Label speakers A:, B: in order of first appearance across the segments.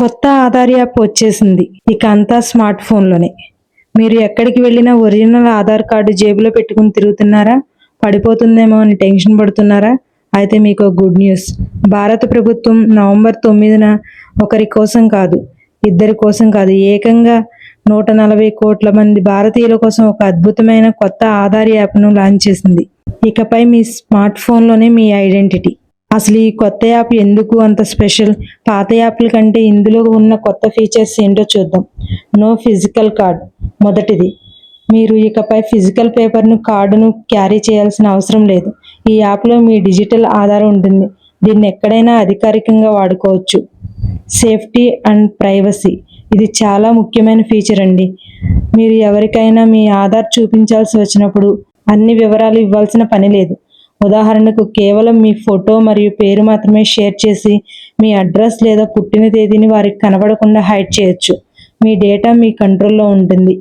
A: కొత్త ఆధార్ యాప్ వచ్చేసింది. ఇక అంతా స్మార్ట్ ఫోన్లోనే. మీరు ఎక్కడికి వెళ్ళినా ఒరిజినల్ ఆధార్ కార్డు జేబులో పెట్టుకుని తిరుగుతున్నారా? పడిపోతుందేమో అని టెన్షన్ పడుతున్నారా? అయితే మీకు గుడ్ న్యూస్. భారత ప్రభుత్వం నవంబర్ తొమ్మిదిన ఒకరి కోసం కాదు ఇద్దరి కోసం కాదు ఏకంగా నూట నలభై కోట్ల మంది భారతీయుల కోసం ఒక అద్భుతమైన కొత్త ఆధార్ యాప్ను లాంచ్ చేసింది. ఇకపై మీ స్మార్ట్ ఫోన్లోనే మీ ఐడెంటిటీ. అసలు ఈ కొత్త యాప్ ఎందుకు అంత స్పెషల్? పాత యాప్ల కంటే ఇందులో ఉన్న కొత్త ఫీచర్స్ ఏంటో చూద్దాం. No physical card. మొదటిది. మీరు ఇకపై ఫిజికల్ పేపర్ను కార్డును క్యారీ చేయాల్సిన అవసరం లేదు. ఈ యాప్లో మీ డిజిటల్ ఆధార్ ఉంటుంది. దీన్ని ఎక్కడైనా అధికారికంగా వాడుకోవచ్చు. Safety and privacy. ఇది చాలా ముఖ్యమైన ఫీచర్ అండి. మీరు ఎవరికైనా మీ ఆధార్ చూపించాల్సి వచ్చినప్పుడు అన్ని వివరాలు ఇవ్వాల్సిన పని లేదు. ఉదాహరణకు కేవలం మీ ఫోటో మరియు పేరు మాత్రమే షేర్ చేసి మీ అడ్రస్ లేదా పుట్టిన తేదీని వారికి కనబడకుండా హైడ్ చేయొచ్చు. మీ డేటా మీ కంట్రోల్లో ఉంటుంది.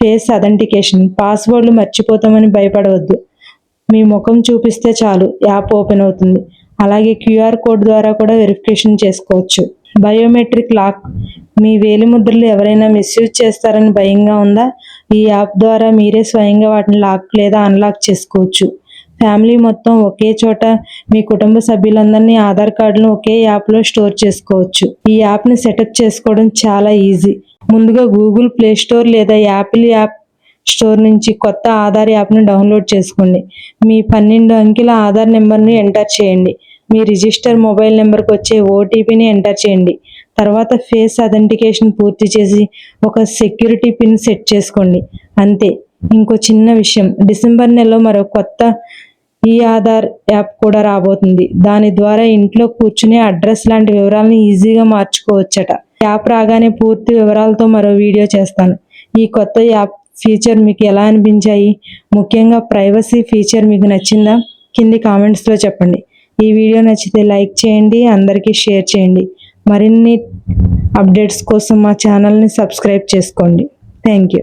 A: Face authentication. పాస్వర్డ్లు మర్చిపోతామని భయపడవద్దు. మీ ముఖం చూపిస్తే చాలు. యాప్ ఓపెన్ అవుతుంది. అలాగే క్యూఆర్ కోడ్ ద్వారా కూడా వెరిఫికేషన్ చేసుకోవచ్చు. Biometric lock. మీ వేలి ముద్రలు ఎవరైనా మిస్యూజ్ చేస్తారని భయంగా ఉందా? ఈ యాప్ ద్వారా మీరే స్వయంగా వాటిని లాక్ లేదా అన్లాక్ చేసుకోవచ్చు. ఫ్యామిలీ మొత్తం ఒకే చోట మీ కుటుంబ సభ్యులందరినీ ఆధార్ కార్డును ఒకే యాప్లో స్టోర్ చేసుకోవచ్చు. ఈ యాప్ని సెటప్ చేసుకోవడం చాలా ఈజీ. ముందుగా గూగుల్ ప్లే స్టోర్ లేదా యాపిల్ యాప్ స్టోర్ నుంచి కొత్త ఆధార్ యాప్ను డౌన్లోడ్ చేసుకోండి. మీ పన్నెండు అంకెల ఆధార్ నెంబర్ని ఎంటర్ చేయండి. మీ రిజిస్టర్ మొబైల్ నెంబర్కి వచ్చే ఓటీపీని ఎంటర్ చేయండి. తర్వాత ఫేస్ అథెంటికేషన్ పూర్తి చేసి ఒక సెక్యూరిటీ పిన్ సెట్ చేసుకోండి. అంతే. ఇంకో చిన్న విషయం. డిసెంబర్ నెలలో మరో కొత్త ఈ ఆధార్ యాప్ కూడా రాబోతుంది. దాని ద్వారా ఇంట్లో కూర్చునే అడ్రస్ లాంటి వివరాలను ఈజీగా మార్చుకోవచ్చట. యాప్ రాగానే పూర్తి వివరాలతో మరో వీడియో చేస్తాను. ఈ కొత్త యాప్ ఫీచర్ మీకు ఎలా అనిపించాయి? ముఖ్యంగా ప్రైవసీ ఫీచర్ మీకు నచ్చిందా? కింది కామెంట్స్లో చెప్పండి. ఈ వీడియో నచ్చితే లైక్ చేయండి అందరికీ షేర్ చేయండి. మరిన్ని అప్డేట్స్ కోసం మా ఛానల్ని సబ్స్క్రైబ్ చేసుకోండి. Thank you.